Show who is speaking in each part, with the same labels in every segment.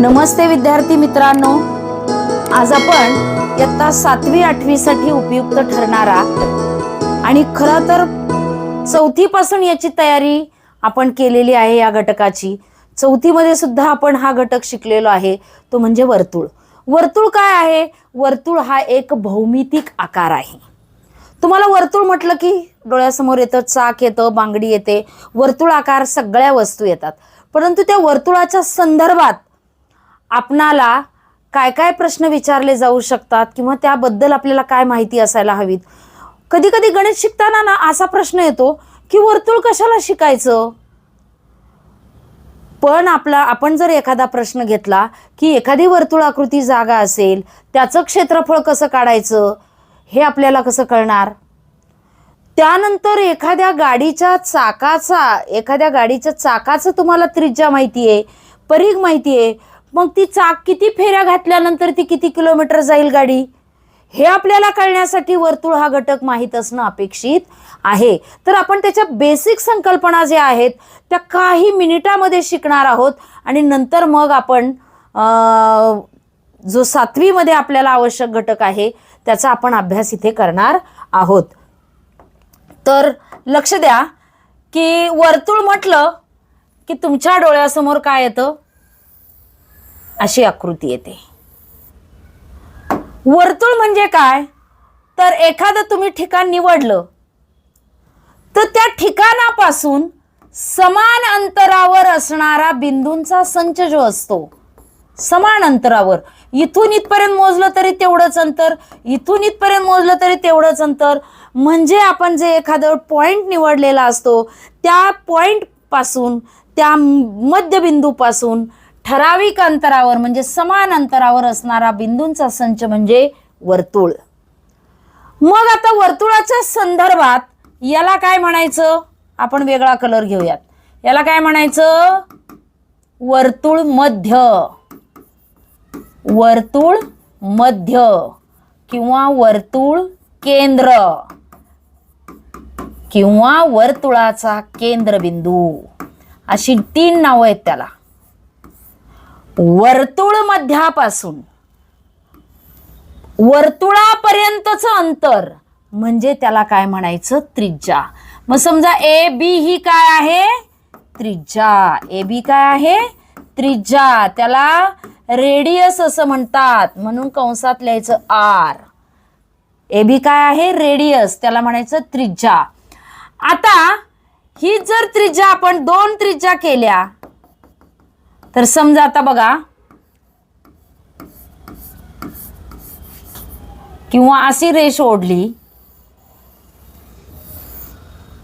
Speaker 1: नमस्ते विद्यार्थी मित्रांनो. आज आपण इयत्ता सातवी आठवीसाठी उपयुक्त ठरणारा आणि खरं तर चौथी पासून याची तयारी आपण केलेली आहे या घटकाची. चौथीमध्ये सुद्धा आपण हा घटक शिकलेलो आहे तो म्हणजे वर्तुळ. वर्तुळ काय आहे? वर्तुळ हा एक भौमितिक आकार आहे. तुम्हाला वर्तुळ म्हटलं की डोळ्यासमोर येतं चाक येतं बांगडी येते. वर्तुळ आकार सगळ्या वस्तू येतात. परंतु त्या वर्तुळाच्या संदर्भात आपणाला काय काय प्रश्न विचारले जाऊ शकतात किंवा त्याबद्दल आपल्याला काय माहिती असायला हवीत? कधी कधी गणित शिकताना ना असा प्रश्न येतो की वर्तुळ कशाला शिकायचं? पण आपला आपण जर एखादा प्रश्न घेतला की एखादी वर्तुळाकृती जागा असेल त्याचं क्षेत्रफळ कसं काढायचं? हे आपल्याला कसं कळणार? त्यानंतर एखाद्या गाडीच्या चाकाचा एखाद्या गाडीच्या चाकाचं तुम्हाला त्रिज्या माहिती आहे परीघ माहिती आहे मग ती चाक किती फेऱ्या घातल्यानंतर ती किती किलोमीटर जाईल गाडी? हे आपल्याला कळण्यासाठी वर्तुळ हा घटक माहीत असणं अपेक्षित आहे. तर आपण त्याच्या बेसिक संकल्पना ज्या आहेत त्या काही मिनिटामध्ये शिकणार आहोत आणि नंतर मग आपण जो सातवीमध्ये आपल्याला आवश्यक घटक आहे त्याचा आपण अभ्यास इथे करणार आहोत. तर लक्ष द्या की वर्तुळ म्हटलं की तुमच्या डोळ्यासमोर काय येतं? अशी आकृती येते. वर्तुळ म्हणजे काय? तर एखादं तुम्ही ठिकाण निवडलं तर त्या ठिकाणापासून समान अंतरावर असणारा बिंदूंचा संच जो असतो समान अंतरावर इथून इथपर्यंत मोजलं तरी तेवढंच अंतर इथून इथपर्यंत मोजलं तरी तेवढंच अंतर. म्हणजे आपण जे एखादं पॉइंट निवडलेला असतो त्या पॉईंटपासून त्या मध्यबिंदूपासून ठराविक अंतरावर म्हणजे समान अंतरावर असणारा बिंदूंचा संच म्हणजे वर्तुळ. मग आता वर्तुळाच्या संदर्भात याला काय म्हणायचं? आपण वेगळा कलर घेऊयात. याला काय म्हणायचं? वर्तुळ मध्य. वर्तुळ मध्य किंवा वर्तुळ केंद्र किंवा वर्तुळाचा केंद्रबिंदू. अशी तीन नावं आहेत त्याला. वर्तुळ मध्यापासून. वर्तुळापर्यंतचं अंतर म्हणजे त्याला काय म्हणायचं? त्रिज्या. मग समजा ए बी ही काय आहे? त्रिज्या. ए बी काय आहे? त्रिज्या. त्याला रेडियस असं म्हणतात. म्हणून कंसात लिहायचं आर. ए बी काय आहे? रेडियस. त्याला म्हणायचं त्रिज्या. आता ही जर त्रिज्या आपण दोन त्रिज्या केल्या तर समजा आता बघा. किंवा अशी रेष ओढली.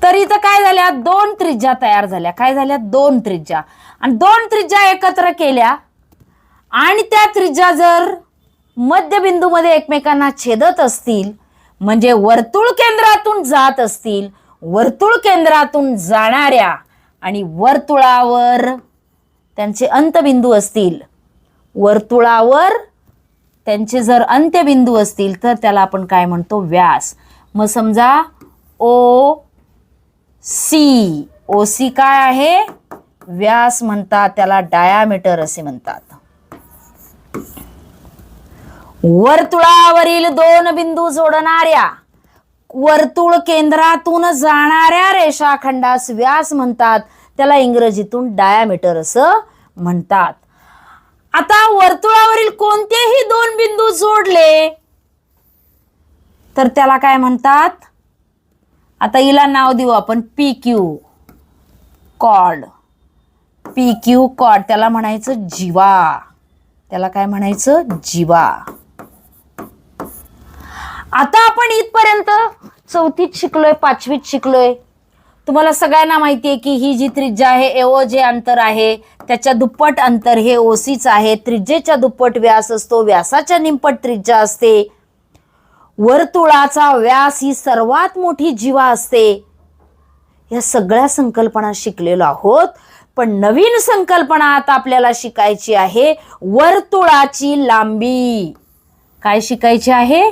Speaker 1: तर इथं काय झाल्या? दोन त्रिज्या तयार झाल्या. काय झाल्या? दोन त्रिज्या. आणि दोन त्रिज्या एकत्र केल्या. आणि त्या त्रिज्या जर मध्यबिंदूमध्ये एकमेकांना छेदत असतील म्हणजे वर्तुळ केंद्रातून जात असतील वर्तुळ केंद्रातून जाणाऱ्या आणि वर्तुळावर त्यांचे अंतबिंदू असतील वर्तुळावर त्यांचे जर अंत्यबिंदू असतील तर त्याला आपण काय म्हणतो? व्यास. मग समजा ओ सी. ओ सी काय आहे? व्यास म्हणतात त्याला डायामीटर असे म्हणतात. वर्तुळावरील दोन बिंदू जोडणाऱ्या वर्तुळ केंद्रातून जाणाऱ्या रेषाखंडास व्यास म्हणतात. त्याला इंग्रजीतून डायामीटर असं म्हणतात. आता वर्तुळावरील कोणतेही दोन बिंदू जोडले तर त्याला काय म्हणतात? आता हिला नाव देऊ आपण P Q code P Q code त्याला म्हणायचं जीवा. त्याला काय म्हणायचं? जीवा. आता आपण इथपर्यंत चौथीत शिकलोय पाचवीत शिकलोय. तुम्हाला सगळ्यांना माहिती आहे की ही जी त्रिज्या आहे एओ जे अंतर आहे त्याच्या दुप्पट अंतर हे ओसीच आहे. त्रिज्येच्या दुप्पट व्यास असतो व्यासाच्या निंपट त्रिज्या असते. वर्तुळाचा व्यास ही सर्वात मोठी जीवा असते. या सगळ्या संकल्पना शिकलेलो आहोत. पण नवीन संकल्पना आता आपल्याला शिकायची आहे वर्तुळाची लांबी. काय शिकायची आहे?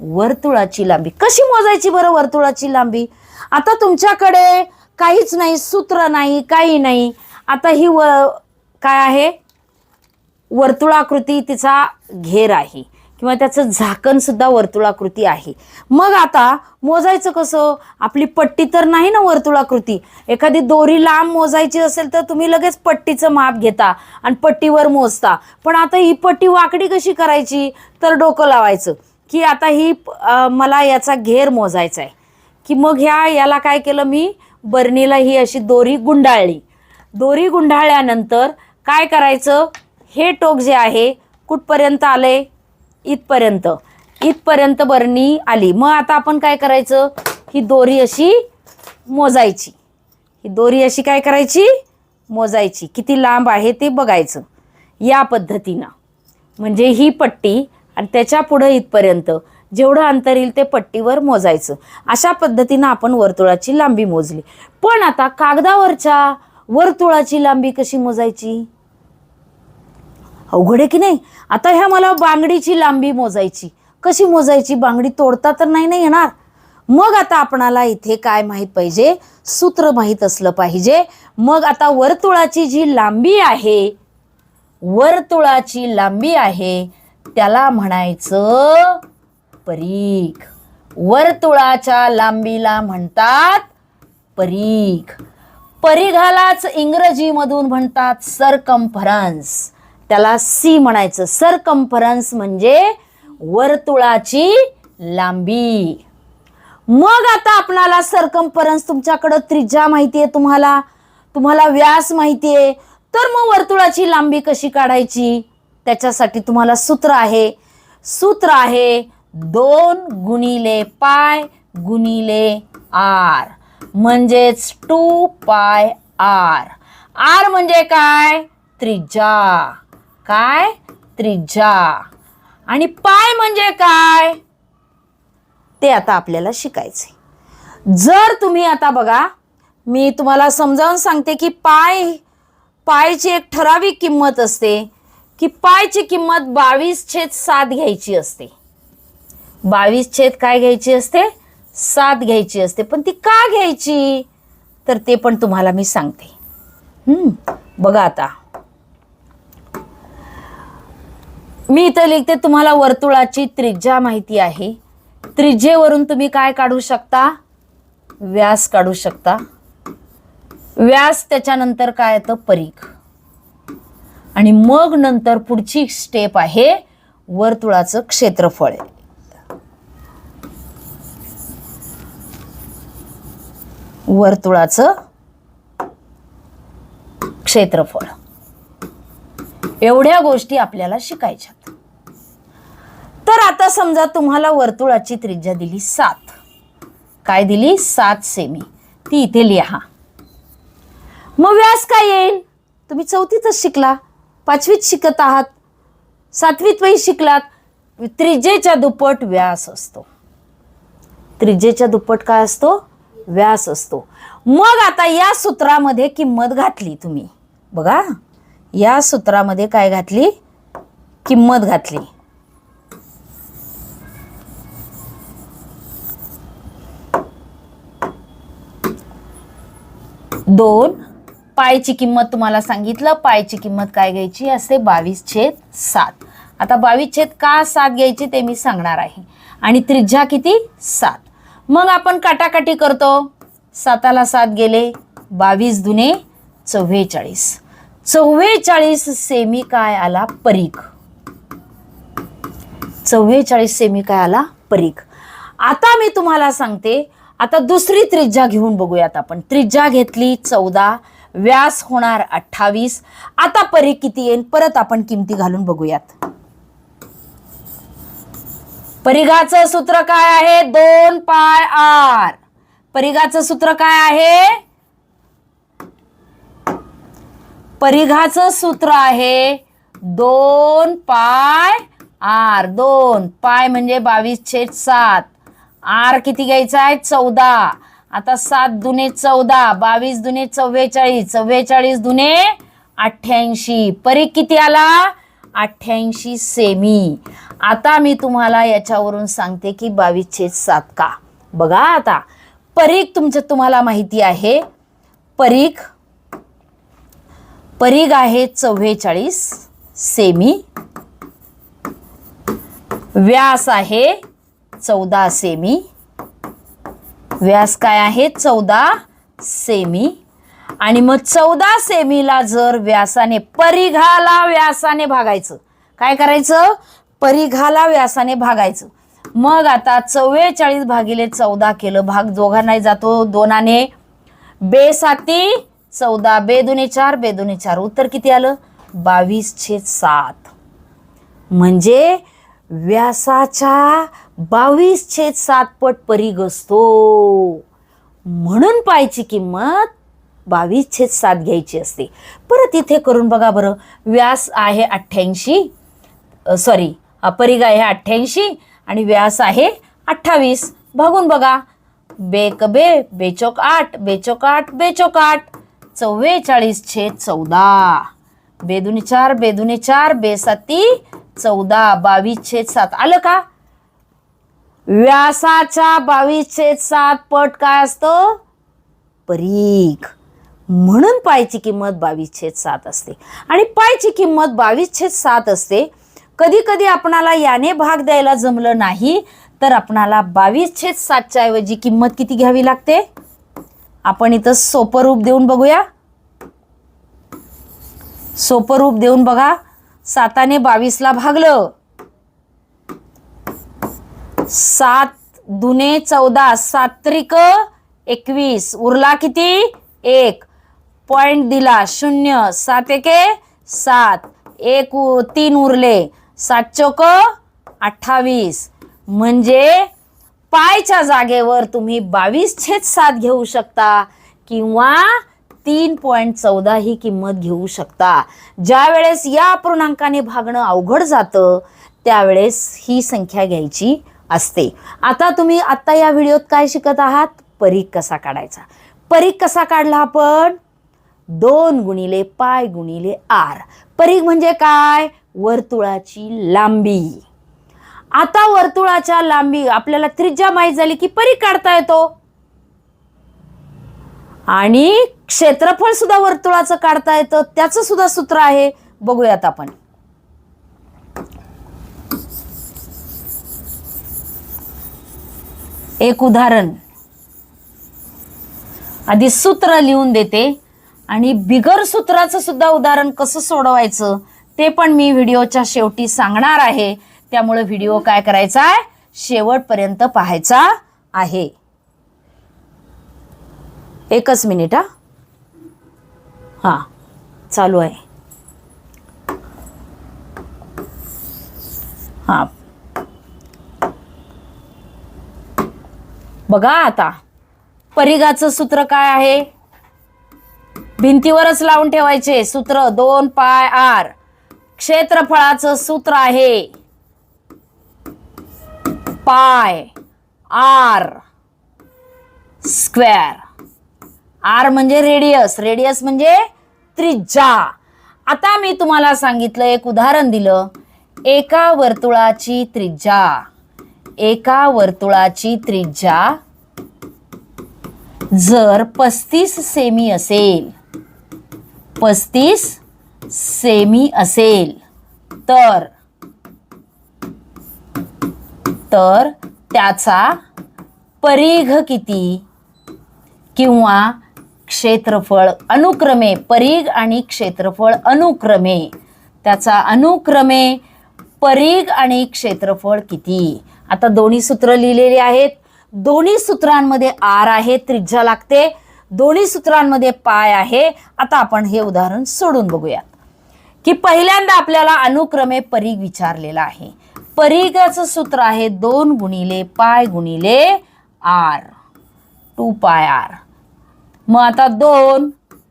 Speaker 1: वर्तुळाची लांबी. कशी मोजायची बरं वर्तुळाची लांबी? आता तुमच्याकडे काहीच नाही सूत्र नाही काही नाही. आता ही व काय आहे? वर्तुळाकृती तिचा घेर आहे. किंवा त्याचं झाकण सुद्धा वर्तुळाकृती आहे. मग आता मोजायचं कसं? आपली पट्टी तर नाही ना वर्तुळाकृती. एखादी दोरी लांब मोजायची असेल तर तुम्ही लगेच पट्टीचं माप घेता आणि पट्टीवर मोजता. पण आता ही पट्टी वाकडी कशी करायची? तर डोकं लावायचं. की आता ही मला याचा घेर मोजायचा आहे. की मग ह्या याला काय केलं मी? बरणीला ही अशी दोरी गुंडाळली. दोरी गुंडाळल्यानंतर काय करायचं? हे टोक जे आहे कुठपर्यंत आले इथपर्यंत. इथपर्यंत बरणी आली. मग आता आपण काय करायचं? ही दोरी अशी मोजायची. ही दोरी अशी काय करायची? मोजायची. किती लांब आहे ते बघायचं. या पद्धतीनं. म्हणजे ही पट्टी आणि त्याच्या पुढं इथपर्यंत. जेवढं अंतर येईल ते पट्टीवर मोजायचं. अशा पद्धतीनं आपण वर्तुळाची लांबी मोजली. पण आता कागदावरच्या वर्तुळाची लांबी कशी मोजायची? अवघड आहे की नाही? आता ह्या मला बांगडीची लांबी मोजायची. कशी मोजायची? बांगडी तोडता तर नाही ना येणार. मग आता आपणाला इथे काय माहीत पाहिजे? सूत्र माहीत असलं पाहिजे. मग आता वर्तुळाची जी लांबी आहे वर्तुळाची लांबी आहे त्याला म्हणायचं परीख. वर्तुळाच्या लांबीला म्हणतात परीख. परिघालाच इंग्रजीमधून म्हणतात सरकम्फरन्स त्याला सी म्हणायचं. सरकम्फरन्स म्हणजे वर्तुळाची लांबी. मग आता आपणाला सरकम्फरन्स तुमच्याकडं त्रिज्या माहिती आहे तुम्हाला. तुम्हाला व्यास माहिती आहे. तर मग वर्तुळाची लांबी कशी काढायची? त्याच्यासाठी तुम्हाला सूत्र आहे. सूत्र आहे दोन गुणिले पाय गुणिले आर. म्हणजेच टू पाय आर. आर म्हणजे काय? त्रिज्या. काय? त्रिज्या. आणि पाय म्हणजे काय? ते आता आपल्याला शिकायचे जर तुम्ही आता बघा मी तुम्हाला समजावून सांगते की पाय पायची एक ठराविक किंमत असते की पायची किंमत बावीस छेद सात घ्यायची असते. बावीस छेद काय घ्यायची असते? सात घ्यायची असते. पण ती का घ्यायची? तर ते पण तुम्हाला मी सांगते. हम्म, बघा आता. मी इथं लिखते तुम्हाला वर्तुळाची त्रिज्या माहिती आहे. त्रिज्येवरून तुम्ही काय काढू शकता? व्यास काढू शकता. व्यास त्याच्यानंतर काय येतं? परीख आणि मग नंतर पुढची स्टेप आहे वर्तुळाचं क्षेत्रफळ. वर्तुळाचं क्षेत्रफळ. एवढ्या गोष्टी आपल्याला शिकायच्यात. तर आता समजा तुम्हाला वर्तुळाची त्रिज्या दिली सात. काय दिली? सात सेमी. ती इथे लिहा. मग व्यास काय येईल? तुम्ही चौथीतच शिकला. पाचवीत शिकत आहात. सातवीत वही शिकलात. त्रिजेच्या दुप्पट व्यास असतो. त्रिजेच्या दुप्पट काय असतो? व्यास असतो. मग आता या सूत्रामध्ये किंमत घातली तुम्ही. बघा या सूत्रामध्ये काय घातली? किंमत घातली. दोन पायची किंमत तुम्हाला सांगितलं. पायची किंमत काय घ्यायची? असते बावीस छेद सात. आता बावीस छेद का सात घ्यायची ते मी सांगणार आहे. आणि त्रिज्या किती? सात. मग आपण काटाकाटी करतो. साताला सात गेले बावीस दुने चव्वेचाळीस. चव्वेचाळीस सेमी काय आला परीख चव्वेचाळीस सेमी काय आला परीख आता मी तुम्हाला सांगते आता दुसरी त्रिज्या घेऊन बघूयात आपण. त्रिज्या घेतली चौदा व्यास होणार अठ्ठावीस. आता परीख किती येईल? परत आपण किमती घालून बघूयात. परिघाचं सूत्र काय आहे? दोन पाय आर. परिघाचं सूत्र काय आहे? परिघाचं सूत्र आहे दोन पाय आर. दोन पाय म्हणजे बावीस छेद सात. आर किती घ्यायचा आहे? चौदा. आता सात दुने चौदा बावीस दुने चव्वेचाळीस चव्वेचाळीस दुने अठ्ठ्याऐंशी. परीख किती आला? अठ्ठ्याऐंशी सेमी. आता मी तुम्हाला याच्यावरून सांगते की बावीस छेद सात का? बघा आता. परीख तुमचं तुम्हाला माहिती आहे. परीख परीघ आहे चव्वेचाळीस सेमी. व्यास आहे चौदा सेमी. व्यास काय आहे? चौदा सेमी. आणि मग चौदा सेमीला जर व्यासाने परिघाला व्यासाने भागायचं. काय करायचं? परिघाला व्यासाने भागायचं. मग आता चव्वेचाळीस भागिले चौदा केलं भाग. दोघांनाही जातो दोनाने. बे साती चौदा बेदुने चार बेदुने चार. उत्तर किती आलं? बावीस छेद सात. म्हणजे व्यासाच्या बावीस छेद सात पट परीघ असतो. म्हणून पायची किंमत बावीस छेद सात घ्यायची असते. परत इथे करून बघा बरं. व्यास आहे अठ्ठ्याऐंशी सॉरी परिघ आहे अठ्ठ्याऐंशी आणि व्यास आहे अठ्ठावीस. भागून बघा. बेक बे बेचोक आठ बेचोक आठ बेचोक आठ. चव्वेचाळीस छेद चौदा. बेदुनी चार बेदुनी चार बेसाती चौदा बावीस छेद सात. आलं का? व्यासाच्या बावीस छेद सात पट काय असतं? परीघ. म्हणून पायची किंमत बावीस छेद सात असते. आणि पायची किंमत बावीस छेद सात असते. कधी कधी आपणाला याने भाग द्यायला जमलं नाही तर आपणाला बावीस छेद सातच्या ऐवजी किंमत किती घ्यावी लागते? आपण इथं सोपं रूप देऊन बघूया. सोपं रूप देऊन बघा. साताने बावीसला भागलं. सात दुने चौदा सात्रिक एकवीस. उरला किती? एक. पॉइंट दिला. शून्य सात एके सात. एक उ- तीन उरले. सात चोक अठ्ठावीस. म्हणजे पायच्या जागेवर तुम्ही बावीस छेद सात घेऊ शकता किंवा तीन पॉईंट चौदा ही किंमत घेऊ शकता. ज्या वेळेस या अपूर्णांकाने भागणं अवघड जातं त्यावेळेस ही संख्या घ्यायची असते. आता तुम्ही आत्ता या व्हिडिओत काय शिकत आहात? परीख कसा काढायचा? परीख कसा काढला आपण? दोन गुणिले पाय गुणिले आर. परीघ म्हणजे काय? वर्तुळाची लांबी. आता वर्तुळाच्या लांबी आपल्याला त्रिज्या माहीत झाली की परीघ काढता येतो. आणि क्षेत्रफळ सुद्धा वर्तुळाचं काढता येतं. त्याचं सुद्धा सूत्र आहे. बघूयात आपण. एक उदाहरण. आधी सूत्र लिहून देते. आणि बिगर सूत्राचं सुद्धा उदाहरण कसं सोडवायचं ते पण मी व्हिडिओच्या शेवटी सांगणार आहे. त्यामुळे व्हिडिओ काय करायचा आहे? शेवटपर्यंत पाहायचा आहे. एकच मिनिट हा. हा चालू आहे. हा. बघा आता परिघाचं सूत्र काय आहे? भिंतीवरच लावून ठेवायचे. सूत्र दोन पाय आर. क्षेत्रफळाचं सूत्र आहे पाय आर स्क्वेअर. आर म्हणजे रेडियस. रेडियस म्हणजे त्रिज्या. आता मी तुम्हाला सांगितलं एक उदाहरण दिलं. एका वर्तुळाची त्रिज्या. एका वर्तुळाची त्रिज्या जर पस्तीस सेमी असेल पस्तीस सेमी असेल. तर तर त्याचा परिघ किती? किंवा क्षेत्रफळ अनुक्रमे परिघ आणि क्षेत्रफळ अनुक्रमे. त्याचा अनुक्रमे परिघ आणि क्षेत्रफळ किती? आता दोन्ही सूत्र लिहिलेली आहेत. दोन्ही सूत्रांमध्ये आर आहे त्रिज्या लागते. दोन्ही सूत्रांमध्ये पाय आहे. आता आपण हे उदाहरण सोडून बघूयात. की पहिल्यांदा आपल्याला अनुक्रमे परीघ विचारलेला आहे. परिघाचं सूत्र आहे दोन गुणिले पाय गुणिले आर. टू पाय आर. मग आता दोन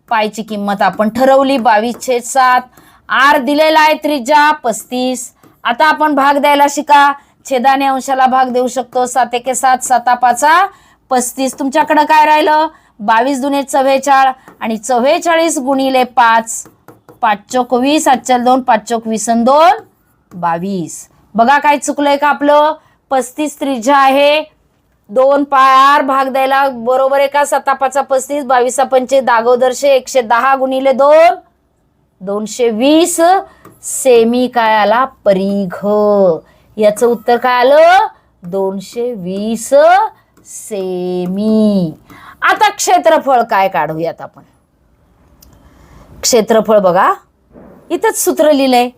Speaker 1: पायची किंमत आपण ठरवली बावीस छेद सात. आर दिलेला आहे त्रिजा पस्तीस. आता आपण भाग द्यायला शिका. छेदाने अंशाला भाग देऊ शकतो. सात एके सात साता पाचा पस्तीस तुमच्याकडं काय राहिलं? बावीस दुने चव्वेचाळ आणि चव्वेचाळीस गुणिले पाच. पाच चोक वीस आजच्याला दोन पाच चोक वीस आणि दोन बावीस. बघा काय चुकलंय का आपलं? पस्तीस त्रिजा आहे. दोन पायार भाग द्यायला बरोबर आहे का? सत्ता पाचा पस्तीस बावीसा पंचे दागोदरशे एकशे दहा गुणिले दोन. दोनशे वीस सेमी काय आला? परिघ. याचं उत्तर काय आलं? दोनशे वीस सेमी. आता क्षेत्रफळ काय काढूयात आपण? क्षेत्रफळ बघा. इथंच सूत्र लिहिलंय.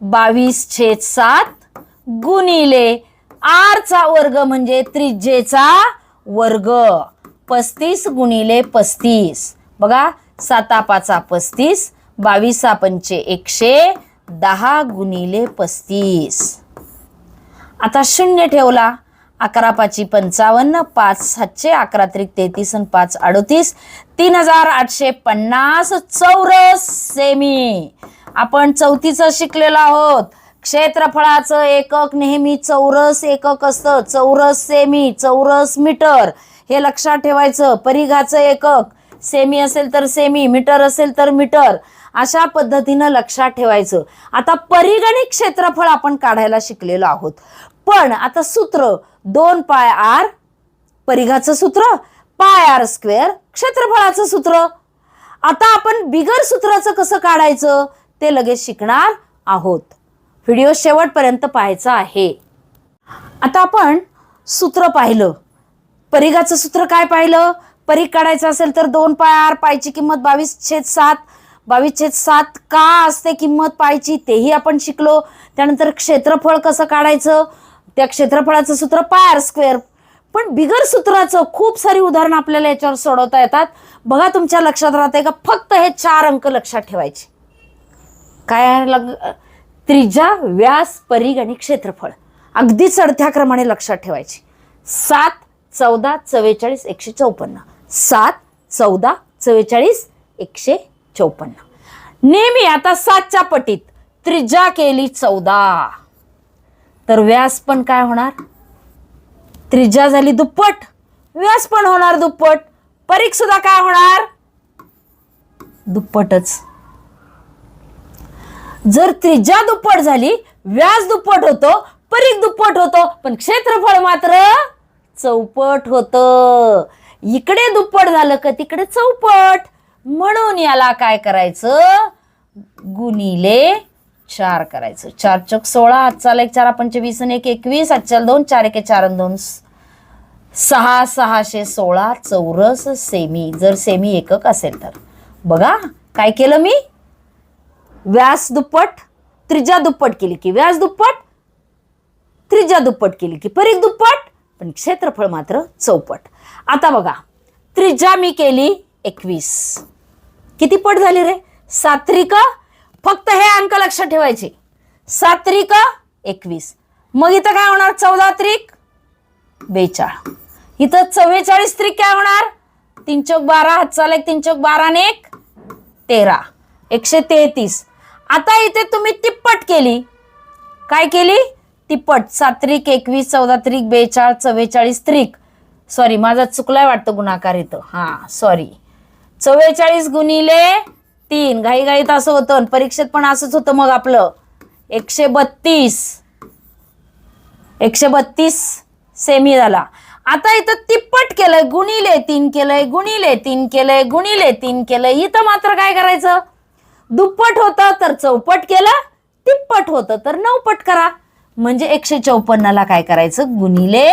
Speaker 1: बावीस छेद सात गुणिले आरचा वर्ग म्हणजे त्रिज्येचा वर्ग. पस्तीस गुणिले पस्तीस. बघा साता पाचा पस्तीस बावीसा पंचे एकशे दहा गुणिले पस्तीस. आता शून्य ठेवला. अकरा पाची पंचावन्न पाच सातशे अकरा त्रिक तेहतीस आणि पाच अडोतीस. तीन हजार आठशे पन्नास चौरस सेमी. आपण चौथीचं शिकलेलो आहोत. क्षेत्रफळाचं एकक नेहमी चौरस एकक असतं. चौरस सेमी चौरस मीटर. हे लक्षात ठेवायचं. परिघाचं एकक. सेमी असेल तर सेमी मीटर असेल तर मीटर. अशा पद्धतीनं लक्षात ठेवायचं. आता परिगणित क्षेत्रफळ आपण काढायला शिकलेलो आहोत. पण आता सूत्र दोन पाय आर परिघाचं सूत्र पाय आर स्क्वेअर क्षेत्रफळाचं सूत्र. आता आपण बिगर सूत्राचं कसं काढायचं? ते लगेच शिकणार आहोत. व्हिडिओ शेवटपर्यंत पाहायचा आहे. आता आपण सूत्र पाहिलं. परिघाचं सूत्र काय पाहिलं? परीघ काढायचं असेल तर दोन पाय आर पायची किंमत बावीस छेद सात. बावीस छेद सात का असते किंमत पायची? तेही आपण शिकलो. त्यानंतर क्षेत्रफळ कसं काढायचं? त्या क्षेत्रफळाचं सूत्र पाय आर स्क्वेअर. पण बिगर सूत्राचं खूप सारी उदाहरणं आपल्याला याच्यावर सोडवता येतात. बघा तुमच्या लक्षात राहते का? फक्त हे चार अंक लक्षात ठेवायचे. काय आहे लग त्रिज्या व्यास परीघ आणि क्षेत्रफळ. अगदी चढत्या क्रमाने लक्षात ठेवायचे. सात चौदा चव्वेचाळीस एकशे चौपन्न. सात चौदा चव्वेचाळीस एकशे चौपन्न. नेहमी आता सातच्या पटीत त्रिजा केली चौदा. तर व्यास पण काय होणार? त्रिज्या झाली दुप्पट. व्यास पण होणार दुप्पट. परीख सुद्धा काय होणार? दुप्पटच. जर त्रिज्या दुप्पट झाली व्यास दुप्पट होतो परीख दुप्पट होतो पण क्षेत्रफळ मात्र चौपट होत. इकडे दुप्पट झालं का तिकडे चौपट. म्हणून याला काय करायचं? गुणिले चार करायचं. चार चौक सोळा आजचा एक चार पंचवीस आणि एक एकवीस आजच्या दोन चार एक चार दोन सहा सहाशे सोळा चौरस सेमी. जर सेमी एकक असेल तर. बघा काय केलं मी? व्यास दुप्पट त्रिज्या दुप्पट केली की व्यास दुप्पट त्रिज्या दुप्पट केली की परीख दुप्पट पण क्षेत्रफळ मात्र चौपट. आता बघा त्रिज्या मी केली एकवीस. किती पट झाली रे? सात्रिका फक्त हे अंक लक्षात ठेवायचे. सात्रिक एकवीस. मग इथं काय होणार? चौदा त्रिक बेचाळ इथं चव्वेचाळीस त्रिक काय होणार? तीन चौक बारा हातचाल एक तीन चौक बारा आणि एक तेरा. एकशे तेहतीस. आता इथे तुम्ही तिप्पट केली. काय केली? तिप्पट. सात्रिक एकवीस चौदा त्रिक बेचाळ चव्वेचाळीस त्रिक. सॉरी माझा चुकलाय वाटतं गुणाकार इथं. हां सॉरी चव्वेचाळीस गुणिले तीन. घाई घाईत असं होतं परीक्षेत पण असंच होतं मग आपलं. एकशे बत्तीस. एकशे बत्तीस सेमी झाला. आता इथं तिप्पट केलंय गुणिले तीन केलंय गुणिले तीन केलंय गुणिले तीन केलंय. इथं मात्र काय करायचं? दुप्पट होतं तर चौपट केलं तिप्पट होतं तर नऊपट करा. म्हणजे एकशे चौपन्नला काय करायचं? गुणिले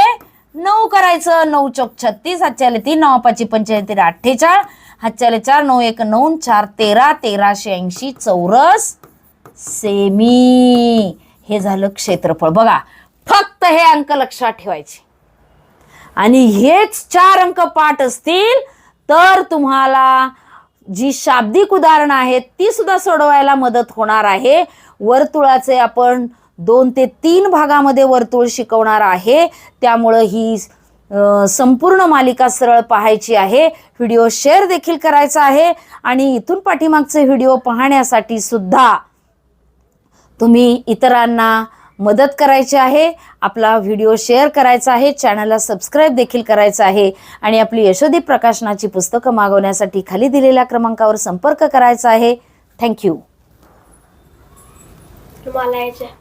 Speaker 1: नऊ करायचं. नऊ चौक छत्तीस हातच्याले तीन नऊ पाची पंच्याऐंशी अठ्ठेचाळ. हातच्याले चार नऊ एक नऊ चार तेरा तेराशे ऐंशी चौरस सेमी. हे झालं क्षेत्रफळ. बघा फक्त हे अंक लक्षात ठेवायचे. आणि हेच चार अंक पाठ असतील तर तुम्हाला जी शाब्दिक उदाहरणं आहेत ती सुद्धा सोडवायला मदत होणार आहे. वर्तुळाचे आपण दोन ते तीन भागामध्ये वर्तुळ शिकवणार आहे. त्यामुळं ही संपूर्ण मालिका सरळ पाहायची आहे. व्हिडिओ शेअर देखील करायचा आहे. आणि इथून पाठीमागचे व्हिडिओ पाहण्यासाठी सुद्धा तुम्ही इतरांना मदत करायची आहे. आपला व्हिडिओ शेअर करायचा आहे. चॅनलला सबस्क्राईब देखील करायचं आहे. आणि आपली यशोदी प्रकाशनाची पुस्तकं मागवण्यासाठी खाली दिलेल्या क्रमांकावर संपर्क करायचा आहे. थँक्यू.
Speaker 2: तुम्हाला यायचं